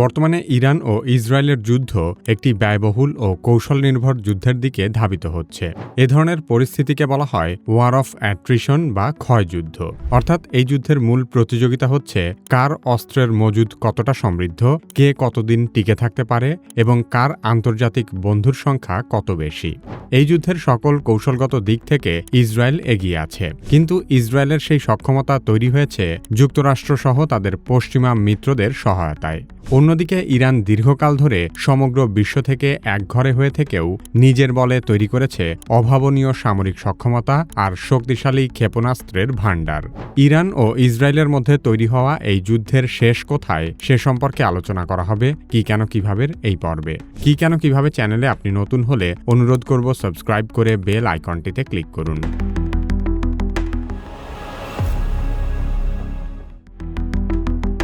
বর্তমানে ইরান ও ইসরায়েলের যুদ্ধ একটি ব্যয়বহুল ও কৌশল নির্ভর যুদ্ধের দিকে ধাবিত হচ্ছে। এ ধরনের পরিস্থিতিকে বলা হয় ওয়ার অফ অ্যাট্রিশন বা ক্ষয়যুদ্ধ অর্থাৎ এই যুদ্ধের মূল প্রতিযোগিতা হচ্ছে কার অস্ত্রের মজুদ কতটা সমৃদ্ধ, কে কতদিন টিকে থাকতে পারে, এবং কার আন্তর্জাতিক বন্ধুর সংখ্যা কত বেশি। এই যুদ্ধের সকল কৌশলগত দিক থেকে ইসরায়েল এগিয়ে আছে। কিন্তু ইসরায়েলের সেই সক্ষমতা তৈরি হয়েছে যুক্তরাষ্ট্রসহ তাদের পশ্চিমা মিত্রদের সহায়তায়। অন্যদিকে ইরান দীর্ঘকাল ধরে সমগ্র বিশ্ব থেকে একঘরে হয়ে থেকেও নিজের বলে তৈরি করেছে অভাবনীয় সামরিক সক্ষমতা আর শক্তিশালী ক্ষেপণাস্ত্রের ভাণ্ডার। ইরান ও ইসরায়েলের মধ্যে তৈরি হওয়া এই যুদ্ধের শেষ কোথায় সে সম্পর্কে আলোচনা করা হবে কি কেন কীভাবে এই পর্বে। কি কেন কীভাবে চ্যানেলে আপনি নতুন হলে অনুরোধ করব সাবস্ক্রাইব করে বেল আইকনটিতে ক্লিক করুন।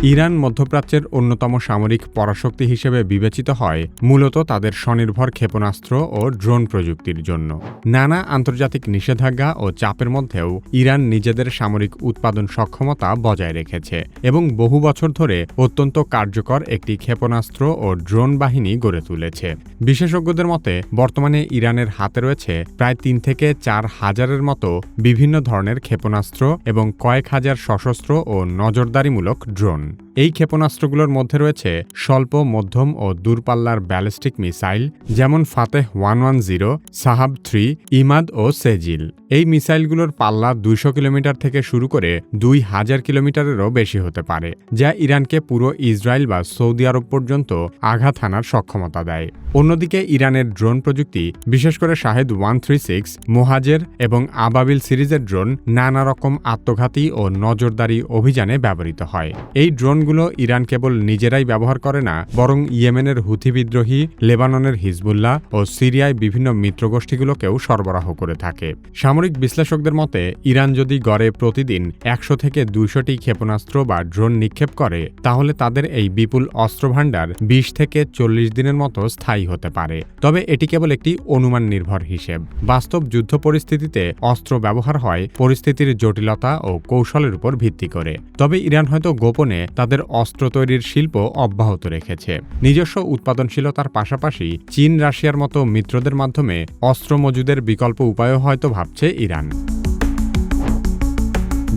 ইরান মধ্যপ্রাচ্যের অন্যতম সামরিক পরাশক্তি হিসেবে বিবেচিত হয়, মূলত তাদের স্বনির্ভর ক্ষেপণাস্ত্র ও ড্রোন প্রযুক্তির জন্য। নানা আন্তর্জাতিক নিষেধাজ্ঞা ও চাপের মধ্যেও ইরান নিজেদের সামরিক উৎপাদন সক্ষমতা বজায় রেখেছে এবং বহু বছর ধরে অত্যন্ত কার্যকর একটি ক্ষেপণাস্ত্র ও ড্রোন বাহিনী গড়ে তুলেছে। বিশেষজ্ঞদের মতে, বর্তমানে ইরানের হাতে রয়েছে প্রায় তিন থেকে চার হাজারের মতো বিভিন্ন ধরনের ক্ষেপণাস্ত্র এবং কয়েক হাজার সশস্ত্র ও নজরদারিমূলক ড্রোন। Amen. এই ক্ষেপণাস্ত্রগুলোর মধ্যে রয়েছে স্বল্প, মধ্যম ও দূরপাল্লার ব্যালিস্টিক মিসাইল, যেমন Fateh one one zero Shahab three, Emad ও সেজিল। এই মিসাইলগুলোর পাল্লা দুইশো কিলোমিটার থেকে শুরু করে দুই হাজার কিলোমিটারেরও বেশি হতে পারে, যা ইরানকে পুরো ইসরায়েল বা সৌদি আরব পর্যন্ত আঘাত হানার সক্ষমতা দেয়। অন্যদিকে ইরানের ড্রোন প্রযুক্তি, বিশেষ করে Shahed one three six, Mohajer এবং আবাবিল সিরিজের ড্রোন নানা রকম আত্মঘাতী ও নজরদারি অভিযানে ব্যবহৃত হয়। এই ড্রোনগুলো ইরান কেবল নিজেরাই ব্যবহার করে না, বরং ইয়েমেনের হুথি বিদ্রোহী, লেবাননের হিজবুল্লাহ ও সিরিয়ায় বিভিন্ন মিত্রগোষ্ঠীগুলোকেও সরবরাহ করে থাকে। সামরিক বিশ্লেষকদের মতে, ইরান যদি গড়ে প্রতিদিন একশো থেকে দুইশোটি ক্ষেপণাস্ত্র বা ড্রোন নিক্ষেপ করে, তাহলে তাদের এই বিপুল অস্ত্রভাণ্ডার বিশ থেকে চল্লিশ দিনের মতো স্থায়ী হতে পারে। তবে এটি কেবল একটি অনুমান নির্ভর হিসেব। বাস্তব যুদ্ধ পরিস্থিতিতে অস্ত্র ব্যবহার হয় পরিস্থিতির জটিলতা ও কৌশলের উপর ভিত্তি করে। তবে ইরান হয়তো গোপনে তাদের অস্ত্র তৈরির শিল্প অব্যাহত রেখেছে। নিজস্ব উৎপাদনশীলতার পাশাপাশি চীন, রাশিয়ার মতো মিত্রদের মাধ্যমে অস্ত্র মজুদের বিকল্প উপায়ও হয়তো ভাবছে ইরান।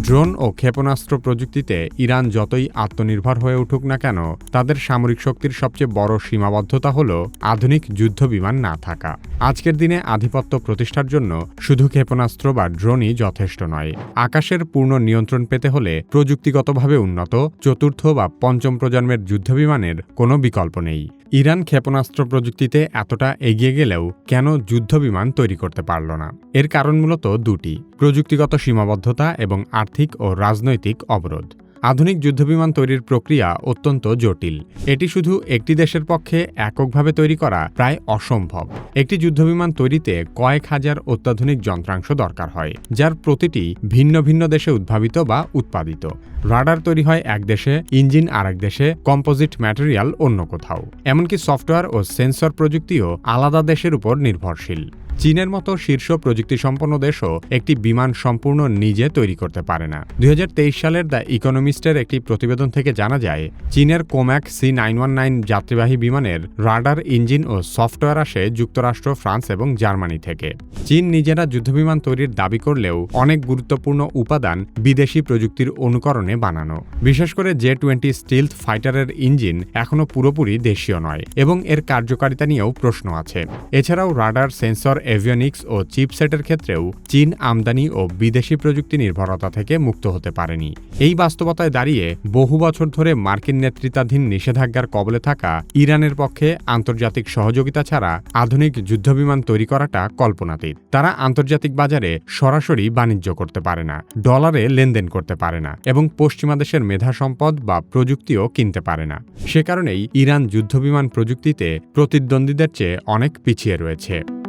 ড্রোন ও ক্ষেপণাস্ত্র প্রযুক্তিতে ইরান যতই আত্মনির্ভর হয়ে উঠুক না কেন, তাদের সামরিক শক্তির সবচেয়ে বড় সীমাবদ্ধতা হল আধুনিক যুদ্ধবিমান না থাকা। আজকের দিনে আধিপত্য প্রতিষ্ঠার জন্য শুধু ক্ষেপণাস্ত্র বা ড্রোনই যথেষ্ট নয়। আকাশের পূর্ণ নিয়ন্ত্রণ পেতে হলে প্রযুক্তিগতভাবে উন্নত, চতুর্থ বা পঞ্চম প্রজন্মের যুদ্ধবিমানের কোনো বিকল্প নেই। ইরান ক্ষেপণাস্ত্র প্রযুক্তিতে এতটা এগিয়ে গেলেও কেন যুদ্ধবিমান তৈরি করতে পারল না? এর কারণ মূলত দুটি, প্রযুক্তিগত সীমাবদ্ধতা এবং আর্থিক ও রাজনৈতিক অবরোধ। আধুনিক যুদ্ধবিমান তৈরির প্রক্রিয়া অত্যন্ত জটিল। এটি শুধু একটি দেশের পক্ষে এককভাবে তৈরি করা প্রায় অসম্ভব। একটি যুদ্ধবিমান তৈরিতে কয়েক হাজার অত্যাধুনিক যন্ত্রাংশ দরকার হয়, যার প্রতিটি ভিন্ন ভিন্ন দেশে উদ্ভাবিত বা উৎপাদিত। রাডার তৈরি হয় এক দেশে, ইঞ্জিন আর এক দেশে, কম্পোজিট ম্যাটেরিয়াল অন্য কোথাও। এমনকি সফটওয়্যার ও সেন্সর প্রযুক্তিও আলাদা দেশের উপর নির্ভরশীল। চীনের মতো শীর্ষ প্রযুক্তিসম্পন্ন দেশও একটি বিমান সম্পূর্ণ নিজে তৈরি করতে পারে না। দুই হাজার তেইশ সালের দ্য ইকোনমিস্টের একটি প্রতিবেদন থেকে জানা যায়, চীনের Comac C nine one nine যাত্রীবাহী বিমানের রাডার ইঞ্জিন ও সফটওয়্যার আসে যুক্তরাষ্ট্র, ফ্রান্স এবং জার্মানি থেকে। চীন নিজেরা যুদ্ধবিমান তৈরির দাবি করলেও অনেক গুরুত্বপূর্ণ উপাদান বিদেশি প্রযুক্তির অনুকরণে বানানো। বিশেষ করে জে টোয়েন্টি স্টিলথ ফাইটারের ইঞ্জিন এখনও পুরোপুরি দেশীয় নয় এবং এর কার্যকারিতা নিয়েও প্রশ্ন আছে। এছাড়াও রাডার সেন্সর এভিয়নিক্স ও চিপসেটের ক্ষেত্রেও চীন আমদানি ও বিদেশি প্রযুক্তি নির্ভরতা থেকে মুক্ত হতে পারেনি। এই বাস্তবতায় দাঁড়িয়ে বহু বছর ধরে মার্কিন নেতৃত্বাধীন নিষেধাজ্ঞার কবলে থাকা ইরানের পক্ষে আন্তর্জাতিক সহযোগিতা ছাড়া আধুনিক যুদ্ধবিমান তৈরি করাটা কল্পনাতীত। তারা আন্তর্জাতিক বাজারে সরাসরি বাণিজ্য করতে পারে না, ডলারে লেনদেন করতে পারে না এবং পশ্চিমা দেশের মেধা সম্পদ বা প্রযুক্তিও কিনতে পারে না। সে কারণেই ইরান যুদ্ধবিমান প্রযুক্তিতে প্রতিদ্বন্দ্বীদের চেয়ে অনেক পিছিয়ে রয়েছে।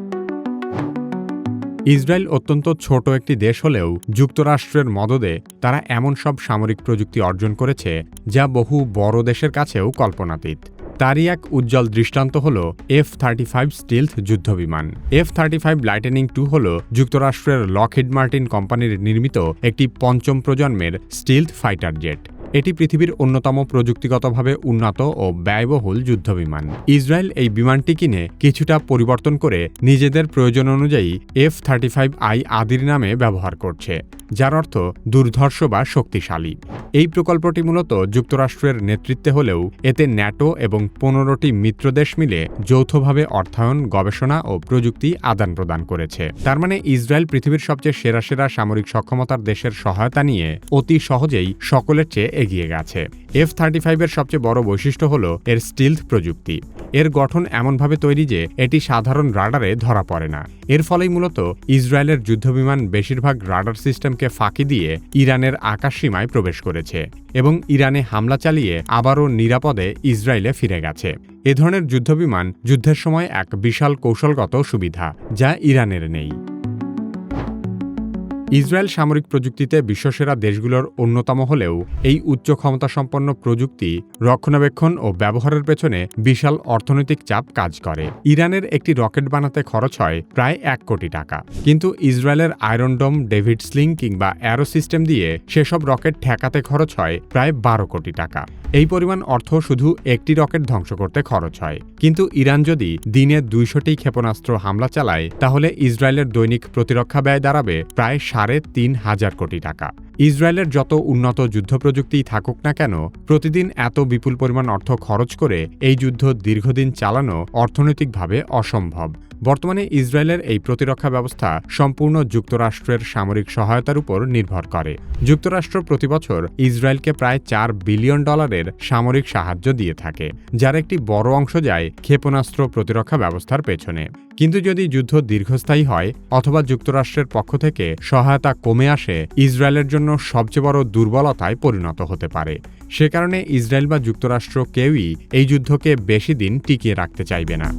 ইসরায়েল অত্যন্ত ছোট একটি দেশ হলেও যুক্তরাষ্ট্রের মদদে তারা এমন সব সামরিক প্রযুক্তি অর্জন করেছে যা বহু বড় দেশের কাছেও কল্পনাতীত। তারই এক উজ্জ্বল দৃষ্টান্ত হল এফ থার্টি ফাইভ স্টিলথ যুদ্ধবিমান। F thirty five lightning two হল যুক্তরাষ্ট্রের লকহিড মার্টিন কোম্পানির নির্মিত একটি পঞ্চম প্রজন্মের স্টিলথ ফাইটার জেট। এটি পৃথিবীর অন্যতম প্রযুক্তিগতভাবে উন্নত ও ব্যয়বহুল যুদ্ধবিমান। ইসরায়েল এই বিমানটি কিনে কিছুটা পরিবর্তন করে নিজেদের প্রয়োজন অনুযায়ী এফ থার্টি ফাইভ আই আদির নামে ব্যবহার করছে, যার অর্থ দুর্ধর্ষ বা শক্তিশালী। এই প্রকল্পটি মূলত যুক্তরাষ্ট্রের নেতৃত্বে হলেও এতে ন্যাটো এবং পনেরোটি মিত্রদেশ মিলে যৌথভাবে অর্থায়ন, গবেষণা ও প্রযুক্তি আদান প্রদান করেছে। তার মানে ইসরায়েল পৃথিবীর সবচেয়ে সেরা সেরা সামরিক সক্ষমতার দেশের সহায়তা নিয়ে অতি সহজেই সকলের চেয়ে এগিয়ে গেছে। এফ থার্টি ফাইভের সবচেয়ে বড় বৈশিষ্ট্য হল এর স্টিলথ প্রযুক্তি। এর গঠন এমনভাবে তৈরি যে এটি সাধারণ রাডারে ধরা পড়ে না। এর ফলেই মূলত ইসরায়েলের যুদ্ধবিমান বেশিরভাগ রাডার সিস্টেমকে ফাঁকি দিয়ে ইরানের আকাশসীমায় প্রবেশ করেছে এবং ইরানে হামলা চালিয়ে আবারও নিরাপদে ইসরায়েলে ফিরে গেছে। এ ধরনের যুদ্ধবিমান যুদ্ধের সময় এক বিশাল কৌশলগত সুবিধা যা ইরানের নেই। ইসরায়েল সামরিক প্রযুক্তিতে বিশ্বসেরা দেশগুলোর অন্যতম হলেও এই উচ্চ ক্ষমতাসম্পন্ন প্রযুক্তি, রক্ষণাবেক্ষণ ও ব্যবহারের পেছনে বিশাল অর্থনৈতিক চাপ কাজ করে। ইরানের একটি রকেট বানাতে খরচ হয় প্রায় এক কোটি টাকা। কিন্তু ইসরায়েলের আয়রনডোম ডেভিড স্লিং কিংবা অ্যারো সিস্টেম দিয়ে সেসব রকেট ঠেকাতে খরচ হয় প্রায় বারো কোটি টাকা। এই পরিমাণ অর্থ শুধু একটি রকেট ধ্বংস করতে খরচ হয়। কিন্তু ইরান যদি দিনে দুইশোটি ক্ষেপণাস্ত্র হামলা চালায়, তাহলে ইসরায়েলের দৈনিক প্রতিরক্ষা ব্যয় দাঁড়াবে প্রায় সাড়ে তিন হাজার কোটি টাকা। ইসরায়েলের যত উন্নত যুদ্ধ প্রযুক্তিই থাকুক না কেন, প্রতিদিন এত বিপুল পরিমাণ অর্থ খরচ করে এই যুদ্ধ দীর্ঘদিন চালানো অর্থনৈতিকভাবে অসম্ভব। বর্তমানে ইসরায়েলের এই প্রতিরক্ষা ব্যবস্থা সম্পূর্ণ যুক্তরাষ্ট্রের সামরিক সহায়তার উপর নির্ভর করে। যুক্তরাষ্ট্র প্রতিবছর ইসরায়েলকে প্রায় চার বিলিয়ন ডলারের সামরিক সাহায্য দিয়ে থাকে, যার একটি বড় অংশ যায় ক্ষেপণাস্ত্র প্রতিরক্ষা ব্যবস্থার পেছনে। কিন্তু যদি যুদ্ধ দীর্ঘস্থায়ী হয়, অথবা যুক্তরাষ্ট্রের পক্ষ থেকে সহায়তা কমে আসে, ইসরায়েলের জন্য সবচেয়ে বড় দুর্বলতায় পরিণত হতে পারে। সে কারণে ইসরায়েল বা যুক্তরাষ্ট্র কেউই এই যুদ্ধকে বেশি দিন টিকিয়ে রাখতে চাইবে না।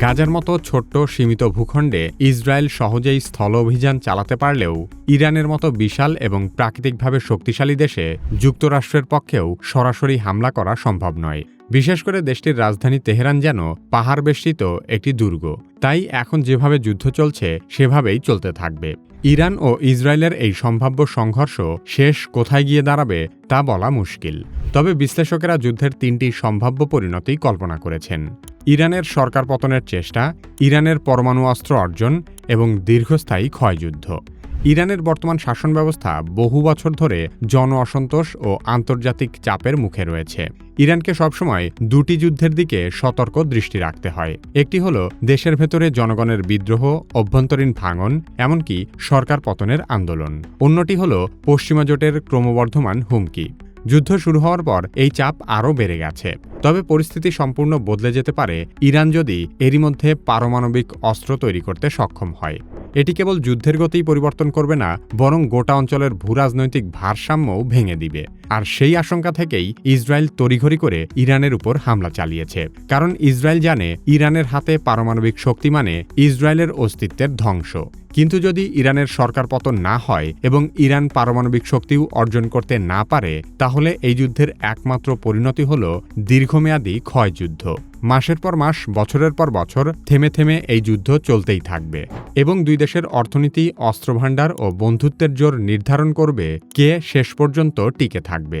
গাজার মতো ছোট্ট সীমিত ভূখণ্ডে ইসরায়েল সহজেই স্থল অভিযান চালাতে পারলেও ইরানের মতো বিশাল এবং প্রাকৃতিকভাবে শক্তিশালী দেশে যুক্তরাষ্ট্রের পক্ষেও সরাসরি হামলা করা সম্ভব নয়। বিশেষ করে দেশটির রাজধানী তেহরান যেন পাহাড় বেষ্টিত একটি দুর্গ। তাই এখন যেভাবে যুদ্ধ চলছে, সেভাবেই চলতে থাকবে। ইরান ও ইসরায়েলের এই সম্ভাব্য সংঘর্ষ শেষ কোথায় গিয়ে দাঁড়াবে, তা বলা মুশকিল। তবে বিশ্লেষকেরা যুদ্ধের তিনটি সম্ভাব্য পরিণতি কল্পনা করেছেন। ইরানের সরকার পতনের চেষ্টা, ইরানের পরমাণু অস্ত্র অর্জন এবং দীর্ঘস্থায়ী ক্ষয়যুদ্ধ। ইরানের বর্তমান শাসন ব্যবস্থা বহু বছর ধরে জন অসন্তোষ ও আন্তর্জাতিক চাপের মুখে রয়েছে। ইরানকে সবসময় দুটি যুদ্ধের দিকে সতর্ক দৃষ্টি রাখতে হয়। একটি হল দেশের ভেতরে জনগণের বিদ্রোহ, অভ্যন্তরীণ ভাঙন, এমনকি সরকার পতনের আন্দোলন। অন্যটি হল পশ্চিমা জোটের ক্রমবর্ধমান হুমকি। যুদ্ধ শুরু হওয়ার পর এই চাপ আরও বেড়ে গেছে। তবে পরিস্থিতি সম্পূর্ণ বদলে যেতে পারে, ইরান যদি এরই মধ্যে পারমাণবিক অস্ত্র তৈরি করতে সক্ষম হয়। এটি কেবল যুদ্ধের গতিই পরিবর্তন করবে না, বরং গোটা অঞ্চলের ভূরাজনৈতিক ভারসাম্যও ভেঙে দিবে। আর সেই আশঙ্কা থেকেই ইসরায়েল তড়িঘড়ি করে ইরানের উপর হামলা চালিয়েছে। কারণ ইসরায়েল জানে ইরানের হাতে পারমাণবিক শক্তি মানে ইসরায়েলের অস্তিত্বের ধ্বংস। কিন্তু যদি ইরানের সরকার পতন না হয় এবং ইরান পারমাণবিক শক্তিও অর্জন করতে না পারে, তাহলে এই যুদ্ধের একমাত্র পরিণতি হল দীর্ঘমেয়াদী ক্ষয়যুদ্ধ। মাসের পর মাস, বছরের পর বছর থেমে থেমে এই যুদ্ধ চলতেই থাকবে এবং দুই দেশের অর্থনীতি, অস্ত্রভাণ্ডার ও বন্ধুত্বের জোর নির্ধারণ করবে কে শেষ পর্যন্ত টিকে থাকবে।